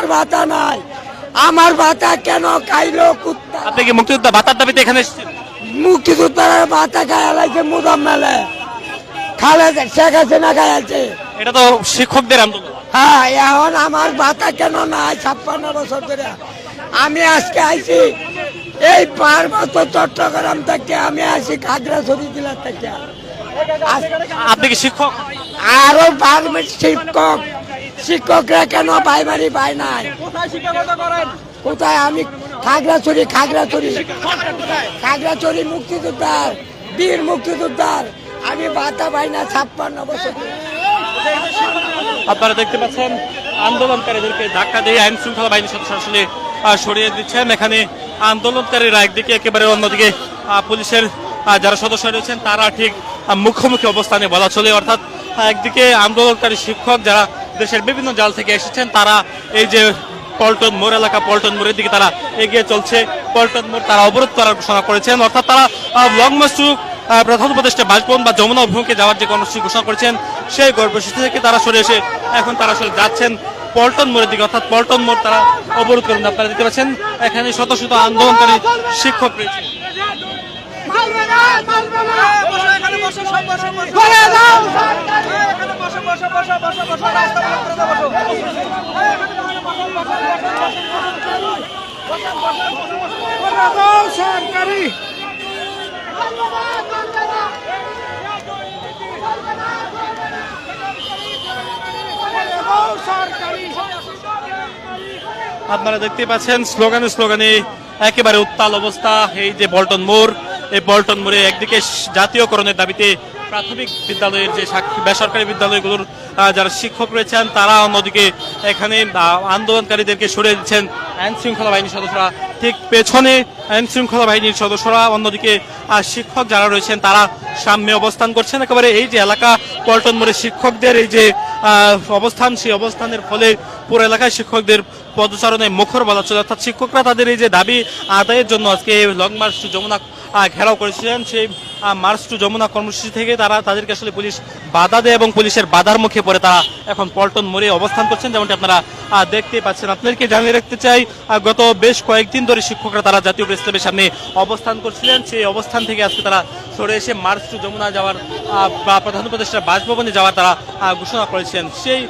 আমার ভাতা নাই। আমার ভাতা কেন খাইলো কুত্তা? আপনি কি মুক্তিযোদ্ধা? ভাতার দাবিতে এখানে এসেছেন? মুক্তিযোদ্ধার ভাতা খায় লাগছে মুদাম মেলে খালে শেখ হাসিনা খাইছে এটা তো শিক্ষকদের আন্দোলন। হ্যাঁ এখন আমার ভাতা কেন নাই ছাপ্পান্ন বছর ধরে? আমি আজকে আইছি এই পার্বত্য চট্টগ্রাম থেকে আমি আসি খাগড়াছড়ি জেলা থেকে। আপনি কি শিক্ষক? আরও পারমিট শিক্ষক। শিক্ষকরা কেন প্রাইমারি পায় নাই? কোথায় আমি খাগড়াছড়ি খাগড়াছড়ি। খাগড়াছড়ি মুক্তিযোদ্ধার বীর মুক্তিযোদ্ধার। আমি বাতা পাই না ছাপ্পান্ন বছর। আপনারা দেখতে পাচ্ছেন আন্দোলনকারীদেরকে ধাক্কা দিয়ে আইন শৃঙ্খলা বাহিনীর সদস্য আসলে সরিয়ে দিচ্ছেন। এখানে আন্দোলনকারীরা একদিকে একেবারে অন্যদিকে পুলিশের যারা সদস্য রয়েছেন তারা ঠিক মুখোমুখি অবস্থানে বলা চলে। অর্থাৎ একদিকে আন্দোলনকারী শিক্ষক যারা দেশের বিভিন্ন জাল থেকে এসেছেন। তারা এই যে পল্টন মোড় এলাকা, পল্টন মোড়ের দিকে তারা এগিয়ে চলছে। পল্টন মোড় তারা অবরোধ করার ঘোষণা করেছেন। অর্থাৎ তারা লং মার্চ টু প্রধান উপদেষ্টা বাসভবন বা যমুনা অভিমুখে যাওয়ার যে কর্মসূচি ঘোষণা করেছেন, সেই কর্মসূচি থেকে তারা সরে এসে এখন তারা আসলে যাচ্ছেন পল্টন মোড়ের দিকে। অর্থাৎ পল্টন মোড় তারা অবরোধ করেন, আপনারা দেখতে পাচ্ছেন, এখানে শত শত আন্দোলনকারী শিক্ষক রয়েছে। আপনারা দেখতে পাচ্ছেন স্লোগানে স্লোগানে একেবারে উত্তাল অবস্থা এই যে বল্টন মোড় এই বল্টন মোড়ে একদিকে জাতীয়করণের দাবিতে প্রাথমিক বিদ্যালয়ের যে বেসরকারি বিদ্যালয়গুলোর যারা শিক্ষক রয়েছেন, তারা অন্যদিকে এখানে আন্দোলনকারীদেরকে সরিয়ে দিচ্ছেন আইন শৃঙ্খলা বাহিনীর সদস্যরা। ঠিক পেছনে আইন শৃঙ্খলা বাহিনীর সদস্যরা, অন্যদিকে শিক্ষক যারা রয়েছেন, তারা সামনে অবস্থান করছেন। একেবারে এই যে এলাকা পল্টন মোড়ে শিক্ষকদের এই যে অবস্থান, সেই অবস্থানের ফলে পুরো এলাকায় শিক্ষকদের পদচারণে মুখর বলা চলে অর্থাৎ শিক্ষকরা তাদের এই যে দাবি আদায়ের জন্য আজকে লং মার্চ টু যমুনা ঘেরাও করেছিলেন। সেই মার্চ টু যমুনা কর্মসূচি থেকে তারা তাদেরকে আসলে পুলিশ বাধা দেয় এবং পুলিশের বাধার মুখে পড়ে তারা এখন পল্টন মোড়ে অবস্থান করছেন। যেমনটি আপনারা দেখতে পাচ্ছেন। আপনাদেরকে জানিয়ে রাখতে চাই গত বেশ কয়েকদিন ধরে শিক্ষকরা তারা জাতীয় প্রেস ক্লাবের সামনে অবস্থান করছিলেন। সেই অবস্থান থেকে আজকে তারা সরে এসে মার্চ টু যমুনা যাওয়ার বা প্রধান উপদেষ্টার বাসভবনে যাওয়ার তারা ঘোষণা করেছেন। সেই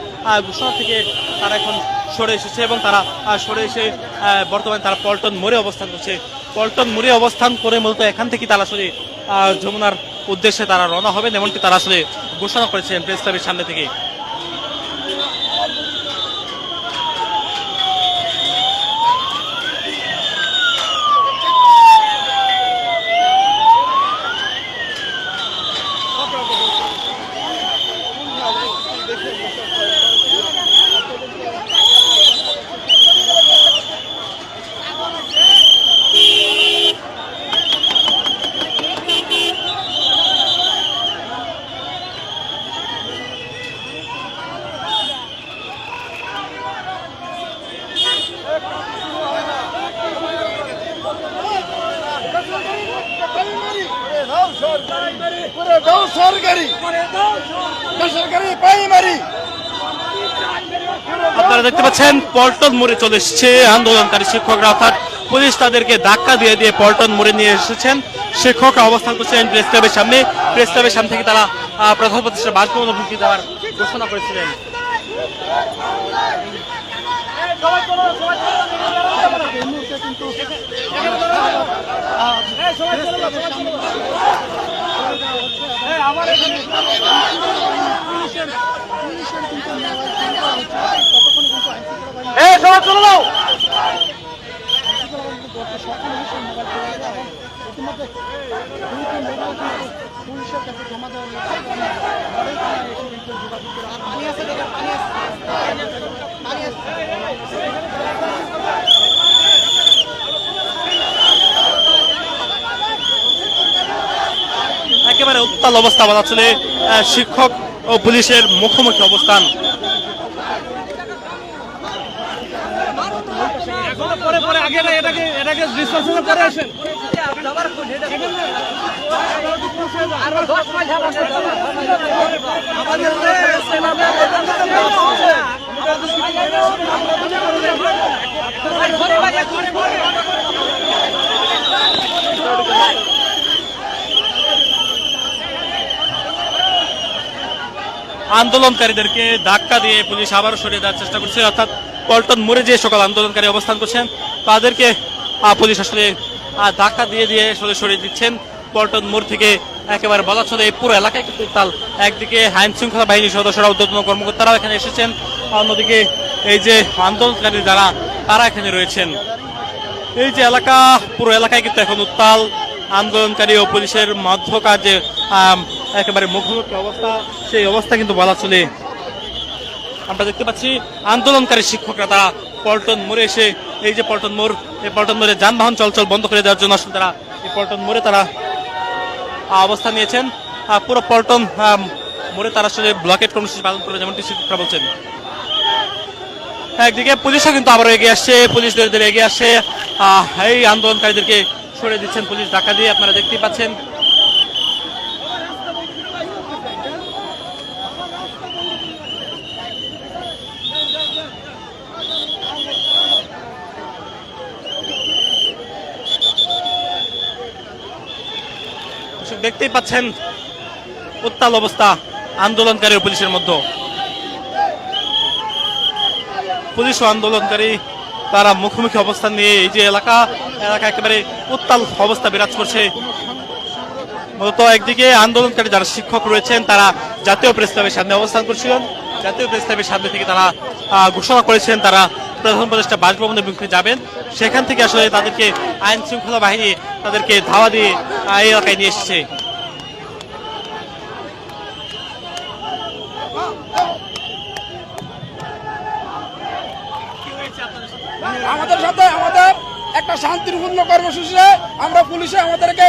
ঘোষণা থেকে তারা এখন সরে এসেছে এবং তারা সরে এসে বর্তমানে তারা পল্টন মোড়ে অবস্থান করছে। পল্টন মোড়ে অবস্থান করে মূলত এখান থেকে তারা আসলে যমুনার উদ্দেশ্যে তারা রওনা হবেন এমনকি তারা আসলে ঘোষণা করেছেন প্রেস ক্লাবের সামনে থেকে সরকারি বেসরকারি প্রাইমারি আপনারা দেখতে পাচ্ছেন পল্টন মোড়ে চলে এসেছে আন্দোলনকারী শিক্ষকরা। অর্থাৎ পুলিশ তাদেরকে ধাক্কা দিয়ে দিয়ে পল্টন মোড়ে নিয়ে এসেছেন। শিক্ষকরা অবস্থান করছিলেন প্রেস ক্লাবের সামনে। প্রেস ক্লাবের সামনে থেকে তারা আহ, প্রধান উপদেষ্টা বাসভবন অভিমুখী দেওয়ার ঘোষণা করেছিলেন। আমার এখানে পুলিশের পুলিশের কিন্তু ততক্ষণে কিন্তু আইন শৃঙ্খলা বাহিনী এই সবাই চলে যাও। পুলিশের কাছে জমা দেওয়ার পানি আছে পানি আছে পানি আছে। একেবারে উত্তাল অবস্থা বলা চলে শিক্ষক ও পুলিশের মুখোমুখি অবস্থান। পরে পরে আগে এটা- এটাকে এটাকে ডিসকাশনে পরে আসেন। আমাদের আন্দোলনকারীদেরকে ধাক্কা দিয়ে পুলিশ আবারও সরিয়ে দেওয়ার চেষ্টা করছে, অর্থাৎ পল্টন মোড়ে যে সকল আন্দোলনকারী অবস্থান করছেন, তাদেরকে পুলিশ আসলে ধাক্কা দিয়ে দিয়ে আসলে সরিয়ে দিচ্ছেন। পল্টন মোড় থেকে একেবারে বলা চলে এই পুরো এলাকায় কিন্তু তাল, একদিকে আইন শৃঙ্খলা বাহিনীর সদস্যরা, উদ্যোতন কর্মকর্তারাও এখানে এসেছেন। অন্যদিকে এই যে আন্দোলনকারী যারা, তারা এখানে রয়েছেন। এই যে এলাকা, পুরো এলাকায় কিন্তু এখন উত্তাল আন্দোলনকারী ও পুলিশের মধ্যকার যে একেবারে মুখোমুখি অবস্থা, সেই অবস্থা কিন্তু বলা চলে। আমরা দেখতে পাচ্ছি, আন্দোলনকারী শিক্ষকরা তারা পল্টন মোড়ে এসে, এই যে পল্টন মোড়, এই পল্টন মোড়ে যানবাহন চলাচল বন্ধ করে দেওয়ার জন্য আসলে তারা এই পল্টন মোড়ে তারা অবস্থান নিয়েছেন। পুরো পল্টন মোড়ে তারা আসলে ব্লকেট কর্মসূচি পালন করে যেমনটি শিক্ষকরা বলছেন। একদিকে পুলিশও কিন্তু আবারও এগিয়ে আসছে পুলিশ ধীরে ধীরে এগিয়ে আসছে। এই আন্দোলনকারীদেরকে সরে দিচ্ছেন পুলিশ ডাকা দিয়ে আপনারা দেখতেই পাচ্ছেন। দেখতেই পাচ্ছেন উত্তাল অবস্থা আন্দোলনকারী ও পুলিশের মধ্যে। পুলিশ ও আন্দোলনকারী, তারা মুখোমুখি অবস্থান নিয়ে এই যে এলাকা এলাকা একেবারে উত্তাল অবস্থা বিরাজ করছে। মূলত একদিকে আন্দোলনকারী যারা শিক্ষক রয়েছেন, তারা জাতীয় প্রেস ক্লাবের সামনে অবস্থান করছিলেন। জাতীয় প্রেস ক্লাবের সামনে থেকে তারা ঘোষণা করেছেন তারা প্রধান উপদেষ্টা বাসভবনের বিরুদ্ধে যাবেন। সেখান থেকে আসলে তাদেরকে আইন শৃঙ্খলা বাহিনী তাদেরকে ধাওয়া দিয়ে এই এলাকায় নিয়ে এসেছে। আমাদের সাথে আমাদের একটা শান্তিপূর্ণ আমরা পুলিশে আমাদেরকে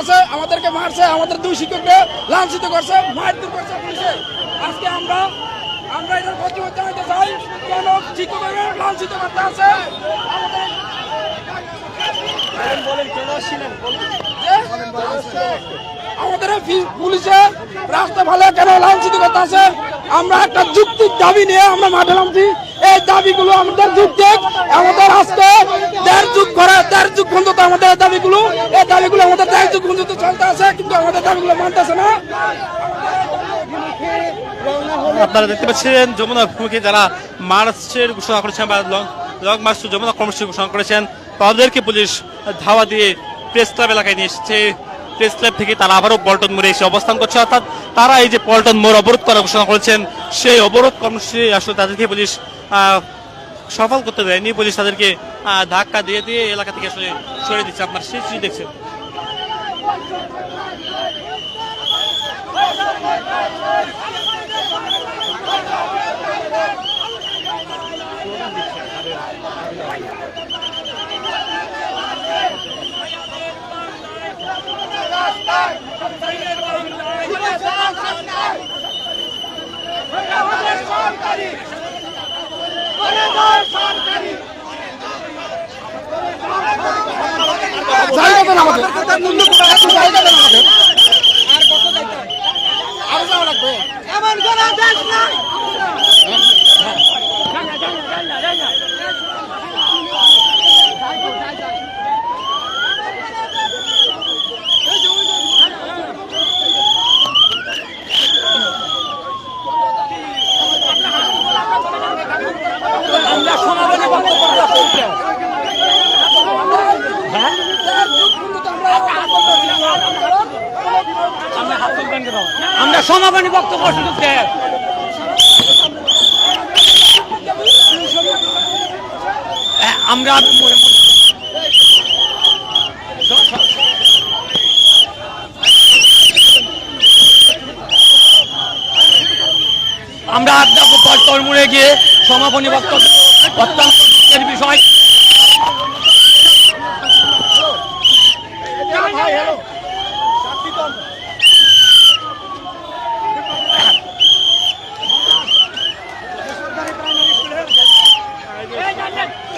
আছে, আমাদেরকে মারছে, আমাদের দুই শিক্ষককে লাঞ্ছিত করছে করছে পুলিশে। আজকে আমরা আমরা এটার প্রতিবাদ জানাইতে চাই। কেন শিক্ষককে লাঞ্ছিত করতে আছে। আমাদের পুলিশে রাস্তা ভালো কেন লাঞ্ছিত করতে আছে? আমরা একটা যুক্তির দাবি নিয়ে আমরা মাঠে নামছি। এই দাবিগুলো আমাদের যুক্তিক আমাদের আজকে দেড় যুগ করে দেড় যুগ পর্যন্ত আমাদের দাবিগুলো এই দাবিগুলো আমাদের দেড় যুগ পর্যন্ত চলতে আছে কিন্তু আমাদের দাবিগুলো মানতেছে না। আপনারা দেখতে পাচ্ছেন যমুনা মুখে যারা মার্চের ঘোষণা করেছেন বা লং মার্চ যমুনা কর্মসূচি ঘোষণা করেছেন, তাদেরকে পুলিশ ধাওয়া দিয়ে প্রেস ক্লাব এলাকায় নিয়ে এসেছে। প্রেস ক্লাব থেকে তারা আবারও পল্টন মোড়ে এসে অবস্থান করছে। অর্থাৎ তারা এই যে পল্টন মোড় অবরোধ করার ঘোষণা করেছেন, সেই অবরোধ কর্মসূচি আসলে তাদেরকে পুলিশ সফল করতে দেয়নি। পুলিশ তাদেরকে ধাক্কা দিয়ে দিয়ে এলাকা থেকে আসলে সরিয়ে দিচ্ছে। আপনার সেই চিঠি দেখছেন জায়গা দেন আমাদের একটু জায়গা দেন আমাদের আরও যাওয়া লাগবে আমরা সমাবেশে বক্তব্য সুযোগ আমরা আমরা তরমুড়ে গিয়ে সমাপনী বক্তব্য অত্যন্ত দুঃখের বিষয়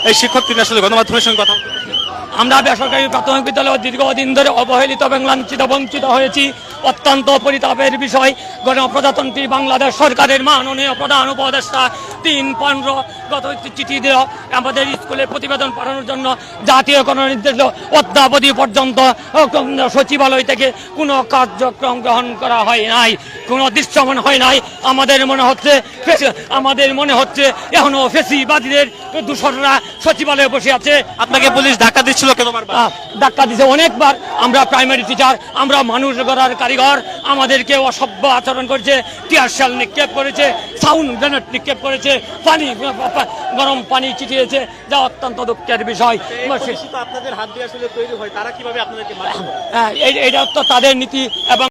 এই শিক্ষক তিনি আসলে গণমাধ্যমের সঙ্গে কথা আমরা বেসরকারি প্রাথমিক বিদ্যালয়ে দীর্ঘদিন ধরে অবহেলিত এবং লাঞ্ছিত বঞ্চিত হয়েছি। অত্যন্ত পরিতাপের বিষয়। গণপ্রজাতন্ত্রী বাংলাদেশ সরকারের মাননীয় প্রধান উপদেষ্টা তিন পনেরো গত চিঠি দিল। আমাদের স্কুলে প্রতিবেদন পাঠানোর জন্য জাতীয়করণ নির্দেশ দিল। অদ্যাবধি পর্যন্ত সচিবালয় থেকে কোনো কার্যক্রম গ্রহণ করা হয় নাই কোনো দৃশ্যমান হয় নাই। আমাদের মনে হচ্ছে আমাদের মনে হচ্ছে এখনও ফেসিবাদীদের দূষণরা সচিবালয়ে বসে আছে। আপনাকে পুলিশ ধাক্কা দিচ্ছিল কেন ধাক্কা দিছে অনেকবার। আমরা প্রাইমারি টিচার আমরা মানুষ গড়ার কারিগর আমাদেরকে অসভ্য আচরণ করেছে টিয়ার শাল নিক্ষেপ করেছে সাউন্ড গ্রেনেড নিক্ষেপ করেছে পানি গরম পানি চিঠিয়েছে যা অত্যন্ত দুঃখের বিষয়। আপনাদের হাত দিয়ে আসলে তৈরি হয় তারা কীভাবে আপনাদেরকে হ্যাঁ, এই- এটা তো তাদের নীতি এবং